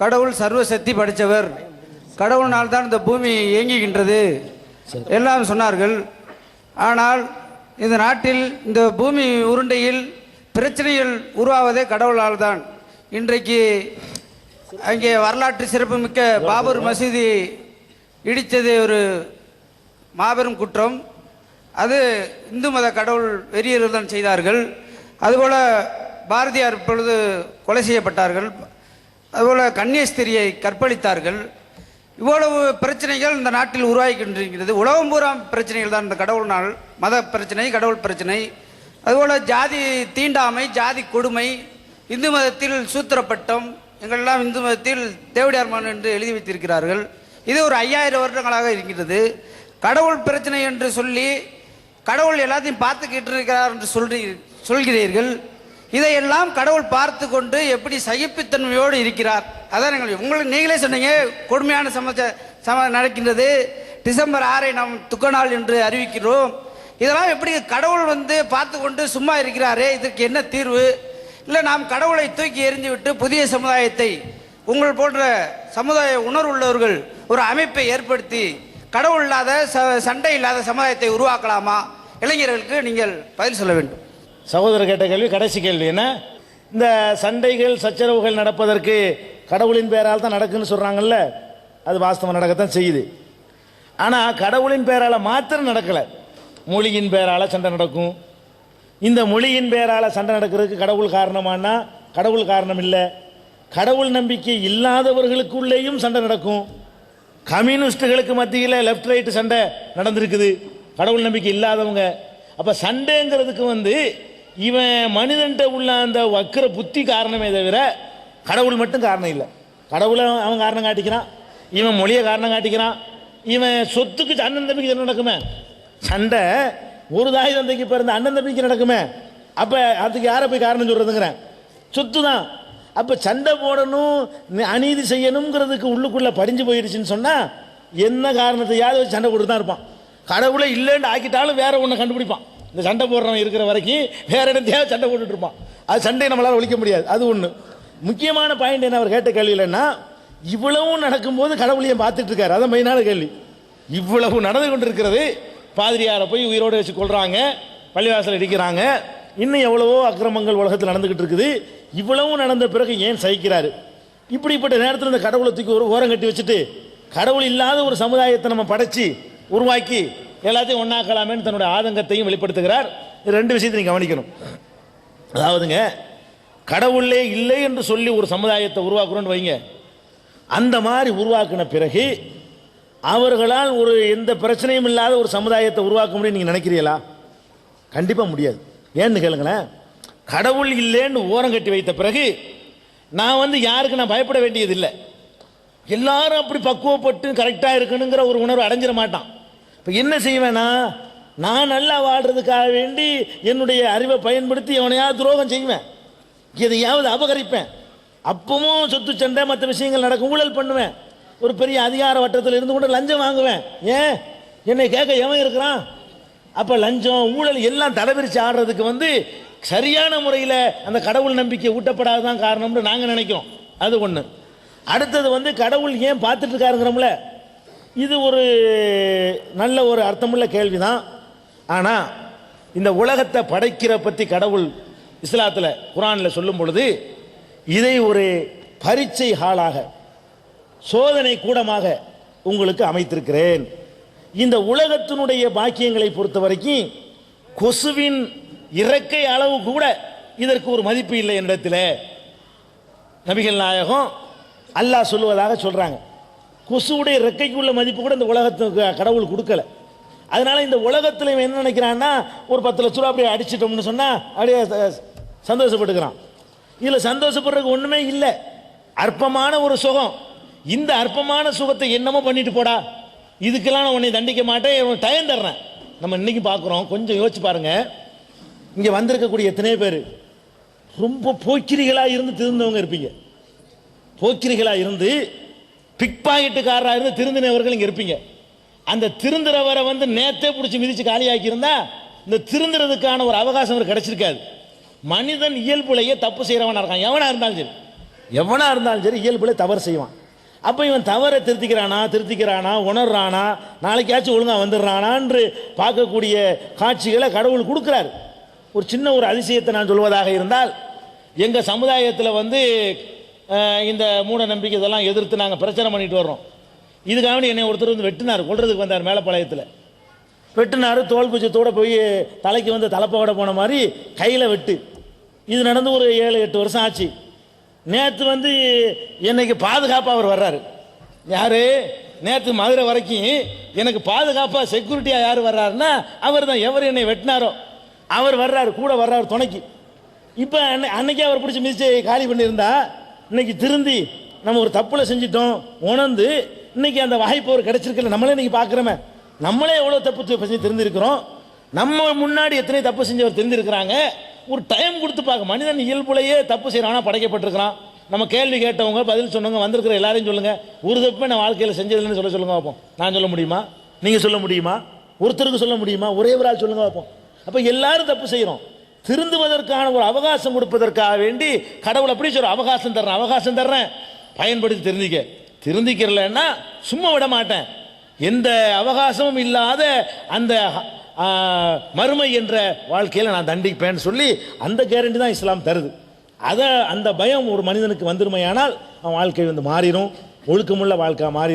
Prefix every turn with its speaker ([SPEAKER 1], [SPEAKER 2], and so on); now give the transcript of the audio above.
[SPEAKER 1] கடவுள் சர்வ சக்தி படைத்தவர். கடவுளினால் தான் இந்த பூமி இயங்குகின்றது. எல்லாம் சொன்னார்கள். ஆனால் இந்த நாட்டில் இந்த பூமி உருண்டையில் பிரச்சனைகள் உருவாவதே கடவுளால் தான் இன்றைக்கு அங்கே வரலாற்று சிறப்புமிக்க பாபர் மசூதி இடித்தது ஒரு மாபெரும் குற்றம். அது இந்து மத கடவுள் வெறியர்கள் தான் செய்தார்கள். அதுபோல் பாரதியார் இப்பொழுது கொலை செய்யப்பட்டார்கள். அதுபோல் கன்னியஸ்திரியை கற்பழித்தார்கள். இவ்வளவு பிரச்சனைகள் இந்த நாட்டில் உருவாகிக்கின்றிருக்கிறது உலகம் பூரா பிரச்சனைகள் தான் இந்த கடவுள் நாள் மத பிரச்சனை கடவுள் பிரச்சனை. அதுபோல் ஜாதி தீண்டாமை ஜாதி கொடுமை இந்து மதத்தில் சூத்திரப்பட்டம் எங்களெல்லாம் இந்து மதத்தில் தேவடியார்மான் என்று எழுதி வைத்திருக்கிறார்கள். இது ஒரு ஐயாயிரம் வருடங்களாக இருக்கிறது கடவுள் பிரச்சனை என்று சொல்லி கடவுள் எல்லாத்தையும் பார்த்துக்கிட்டு இருக்கிறார் என்று சொல்றீ சொல்கிறீர்கள். இதையெல்லாம் கடவுள் பார்த்து கொண்டு எப்படி சகிப்புத்தன்மையோடு இருக்கிறார். அதான் நீங்கள் உங்களுக்கு நீங்களே சொன்னீங்க கொடுமையான சமச்ச சம நடக்கின்றது. டிசம்பர் ஆறை நாம் துக்க நாள் என்று அறிவிக்கிறோம். இதெல்லாம் எப்படி கடவுள் வந்து பார்த்து கொண்டு சும்மா இருக்கிறாரே இதற்கு என்ன தீர்வு? இல்லை நாம் கடவுளை தூக்கி எறிந்து விட்டு புதிய சமுதாயத்தை உங்கள் போன்ற சமுதாய உணர்வுள்ளவர்கள் ஒரு அமைப்பை ஏற்படுத்தி கடவுள் இல்லாத ச- சண்டை இல்லாத சமுதாயத்தை உருவாக்கலாமா? இளைஞர்களுக்கு நீங்கள் பதில் சொல்ல வேண்டும்.
[SPEAKER 2] சகோதரர் கேட்ட கேள்வி கடைசி கேள்வி என்ன? இந்த சண்டைகள் சச்சரவுகள் நடப்பதற்கு கடவுளின் பெயரால் தான் நடக்குன்னு சொல்கிறாங்கல்ல அது வாஸ்தவம் நடக்கத்தான் செய்யுது. ஆனால் கடவுளின் பெயரால் மாத்திரம் நடக்கலை. மொழியின் பெயரால் சண்டை நடக்கும். இந்த மொழியின் பெயரால் சண்டை நடக்கிறதுக்கு கடவுள் காரணமானா கடவுள் காரணம் இல்லை. கடவுள் நம்பிக்கை இல்லாதவர்களுக்குள்ளேயும் சண்டை நடக்கும். கம்யூனிஸ்டுகளுக்கு மத்தியில் லெஃப்ட் ரைட் சண்டை நடந்திருக்குது. கடவுள் நம்பிக்கை இல்லாதவங்க. அப்போ சண்டைங்கிறதுக்கு வந்து இவன் மனிதன்ட்ட உள்ள அந்த வக்கிர புத்தி காரணமே தவிர கடவுள் மட்டும் காரணம் இல்லை. கடவுளை அவன் காரணம் காட்டிக்கிறான். இவன் மொழியை காரணம் காட்டிக்கிறான். இவன் சொத்துக்கு அண்ணன் தம்பிக்கு என்ன நடக்குமே? சண்டை. ஒரு தாய் தந்தைக்கு பிறந்த அண்ணன் தம்பிக்கு நடக்குமே? அப்போ அதுக்கு யாரை போய் காரணம் சொல்கிறதுங்கிறேன் சொத்து தான் அப்போ சண்டை போடணும் அநீதி செய்யணுங்கிறதுக்கு உள்ளுக்குள்ளே படிஞ்சு போயிடுச்சுன்னு சொன்னால் என்ன காரணத்தையாவது சண்டை போட்டு தான் இருப்பான். கடவுளை இல்லைன்னு ஆக்கிட்டாலும் வேற ஒன்று கண்டுபிடிப்பான். இந்த சண்டை போடுறவன் இருக்கிற வரைக்கும் வேற இடத்தையாவது சண்டை போட்டுட்டு இருப்பான். அது சண்டையை நம்மளால் ஒழிக்க முடியாது. அது ஒன்று முக்கியமான பாயிண்ட் என்ன அவர் கேட்ட கேள்வியிலன்னா இவ்வளவும் நடக்கும்போது கடவுளையும் பார்த்துட்டு இருக்காரு? அதான் மெயினான கேள்வி. இவ்வளவு நடந்து கொண்டிருக்கிறது பாதிரியாரை போய் உயிரோடு வச்சு கொள்றாங்க பள்ளிவாசல் அடிக்கிறாங்க இன்னும் எவ்வளவோ அக்கிரமங்கள் உலகத்தில் நடந்துகிட்டு இருக்குது. இவ்வளவும் நடந்த பிறகு ஏன் சகிக்கிறாரு? இப்படிப்பட்ட நேரத்தில் இந்த கடவுளை தூக்கி ஒரு ஓரம் கட்டி வச்சுட்டு கடவுள் இல்லாத ஒரு சமுதாயத்தை நம்ம படைச்சி உருவாக்கி எல்லாத்தையும் ஒன்றாக்கலாமேன்னு தன்னுடைய ஆதங்கத்தையும் வெளிப்படுத்துகிறார். ரெண்டு விஷயத்தை நீங்கள் கவனிக்கணும். அதாவதுங்க கடவுளே இல்லை என்று சொல்லி ஒரு சமுதாயத்தை உருவாக்குறோன்னு வைங்க. அந்த மாதிரி உருவாக்கின பிறகு அவர்களால் ஒரு எந்த பிரச்சனையும் இல்லாத ஒரு சமுதாயத்தை உருவாக்க முடியும் நீங்கள் நினைக்கிறீங்களா? கண்டிப்பாக முடியாது. ஏன்னு கேளுங்களேன் கடவுள் இல்லைன்னு ஓரம் கட்டி வைத்த பிறகு நான் வந்து யாருக்கு நான் பயப்பட வேண்டியதில்லை. எல்லாரும் அப்படி பக்குவப்பட்டு கரெக்டாக இருக்கணுங்கிற ஒரு உணர்வு அடைஞ்சிட மாட்டான். இப்போ என்ன செய்வேனா? நான் நல்லா வாழ்றதுக்காக வேண்டி என்னுடைய அறிவை பயன்படுத்தி எவனையாவது துரோகம் செய்வேன். எதையாவது அபகரிப்பேன். அப்பவும் சொத்து சண்டை மற்ற விஷயங்கள் நடக்கும் ஊழல் பண்ணுவேன். ஒரு பெரிய அதிகார வட்டத்தில் இருந்து கூட லஞ்சம் வாங்குவேன். ஏன்? என்னை கேட்க எவன் இருக்கிறான்? அப்போ லஞ்சம் ஊழல் எல்லாம் தலைவிரிச்சு ஆடுறதுக்கு வந்து சரியான முறையில் அந்த கடவுள் நம்பிக்கை ஊட்டப்படாததான் காரணம்னு நாங்கள் நினைக்கிறோம். அது ஒன்று அடுத்தது வந்து கடவுள் ஏன் பார்த்துட்டு இருக்காருங்கிறோம்ல? இது ஒரு நல்ல ஒரு அர்த்தமுள்ள கேள்விதான். ஆனால் இந்த உலகத்தை படைக்கிற பற்றி கடவுள் இஸ்லாத்தில் குரானில் சொல்லும் பொழுது இதை ஒரு பரீட்சை ஹாலாக சோதனை கூடமாக உங்களுக்கு அமைத்திருக்கிறேன். இந்த உலகத்தினுடைய பாக்கியங்களை பொறுத்த வரைக்கும் கொசுவின் இறக்கை அளவு கூட இதற்கு ஒரு மதிப்பு இல்லை என்னிடத்தில். நபிகள் நாயகம் அல்லாஹ் சொல்லுவதாக சொல்கிறாங்க கொசுவுடைய ரெக்கைக்கு உள்ள மதிப்பு கூட இந்த உலகத்துக்கு கடவுள் கொடுக்கல. அதனால இந்த உலகத்தில் இவன் என்ன நினைக்கிறான்னா ஒரு பத்து லட்ச ரூபா அப்படியே அடிச்சிட்டோம்னு சொன்னா அப்படியே சந்தோஷப்பட்டுக்கிறான். இதுல சந்தோஷப்படுறதுக்கு ஒண்ணுமே இல்லை. அற்பமான ஒரு சுகம். இந்த அற்பமான சுகத்தை என்னமோ பண்ணிட்டு போடா. இதுக்கெல்லாம் நான் உன்னை தண்டிக்க மாட்டேன் உனக்கு டயம் தர்றேன். நம்ம இன்னைக்கு பார்க்குறோம் கொஞ்சம் யோசிச்சு பாருங்க. இங்கே வந்திருக்கக்கூடிய எத்தனையோ பேர் ரொம்ப போக்கிரிகளாக இருந்து திருந்தவங்க இருப்பீங்க. போக்கிரிகளாக இருந்து பிக் பாக்கெட்டுக்காரராக இருந்து திருந்தினவர்கள் இங்கே இருப்பீங்க. அந்த திருந்துறவரை வந்து நேத்தே பிடிச்சி மிதித்து காலியாக்கியிருந்தா இந்த திருந்துறதுக்கான ஒரு அவகாசம் அவருக்கு கிடைச்சிருக்காது. மனிதன் இயல்புலையே தப்பு செய்கிறவனாக இருக்கான். எவனாக இருந்தாலும் சரி. எவனாக இருந்தாலும் சரி இயல்புல தவறு செய்வான். அப்போ இவன் தவறை திருத்திக்கிறானா திருத்திக்கிறானா உணர்றானா நாளைக்காச்சும் ஒழுங்காக வந்துடுறானான்று பார்க்கக்கூடிய காட்சிகளை கடவுள் கொடுக்குறாரு. ஒரு சின்ன ஒரு அதிசயத்தை நான் சொல்வதாக இருந்தால் எங்கள் சமுதாயத்தில் வந்து இந்த மூட நம்பிக்கை இதெல்லாம் எதிர்த்து நாங்கள் பிரச்சனை பண்ணிட்டு வர்றோம். இதுக்காக என்னை ஒருத்தர் வந்து வெட்டினார் கொள்றதுக்கு வந்தார் மேலப்பாளையத்தில் வெட்டினார் தோல் குச்சத்தோடு போய் தலைக்கு வந்து தலைப்பகட போன மாதிரி கையில் வெட்டு. இது நடந்து ஒரு ஏழு எட்டு வருஷம் ஆச்சு. நேற்று வந்து என்னைக்கு பாதுகாப்பாக அவர் வர்றாரு. யார்? நேற்று மதுரை வரைக்கும் எனக்கு பாதுகாப்பாக செக்யூரிட்டியாக யார் வர்றாருன்னா அவர் தான் எவர் என்னை வெட்டினாரோ. அவர் வர்றாரு கூட வர்றாரு துணைக்கு. இப்போ அன்னைக்கே அவர் பிடிச்சி மிதிச்சு காலி பண்ணியிருந்தா இன்னைக்கு திருந்தி நம்ம ஒரு தப்புல செஞ்சிட்டோம் உணர்ந்து இன்னைக்கு அந்த வாய்ப்பு ஒரு கிடைச்சிருக்கல நம்மளே இன்னைக்கு பார்க்குறோமே நம்மளே எவ்வளோ தப்பு செஞ்சு தெரிஞ்சிருக்கிறோம் நம்ம முன்னாடி எத்தனை தப்பு செஞ்சவர் தெரிஞ்சிருக்கிறாங்க ஒரு டைம் கொடுத்து பார்க்க மனிதன் இயல்புலையே தப்பு செய்யறானா படைக்கப்பட்டிருக்கிறான். நம்ம கேள்வி கேட்டவங்க பதில் சொன்னவங்க வந்திருக்கிற எல்லாரையும் சொல்லுங்க. ஒரு தப்பு நான் வாழ்க்கையில் செஞ்சதில்லைன்னு சொல்ல சொல்லுங்க பார்ப்போம். நான் சொல்ல முடியுமா? நீங்க சொல்ல முடியுமா? ஒருத்தருக்கு சொல்ல முடியுமா? ஒரே ஒரு ஆள் சொல்லுங்க பார்ப்போம். அப்ப எல்லாரும் தப்பு செய்யறோம். திருந்துவதற்கான ஒரு அவகாசம் கொடுப்பதற்காக வேண்டி கடவுள் அப்படி சொல்ற அவகாசம் தர்றேன் அவகாசம் தர்றேன். பயன்படுத்தி திருந்திக்க திருந்திக்கிறலன்னா சும்மா விட மாட்டேன். எந்த அவகாசமும் இல்லாத அந்த மறுமை என்ற வாழ்க்கையில் நான் தண்டிப்பேன்னு சொல்லி அந்த கேரண்டி தான் இஸ்லாம் தருது. அதை அந்த பயம் ஒரு மனிதனுக்கு வந்துருமையானால் அவன் வாழ்க்கை வந்து மாறிடும் ஒழுக்கமுள்ள வாழ்க்கை மாறி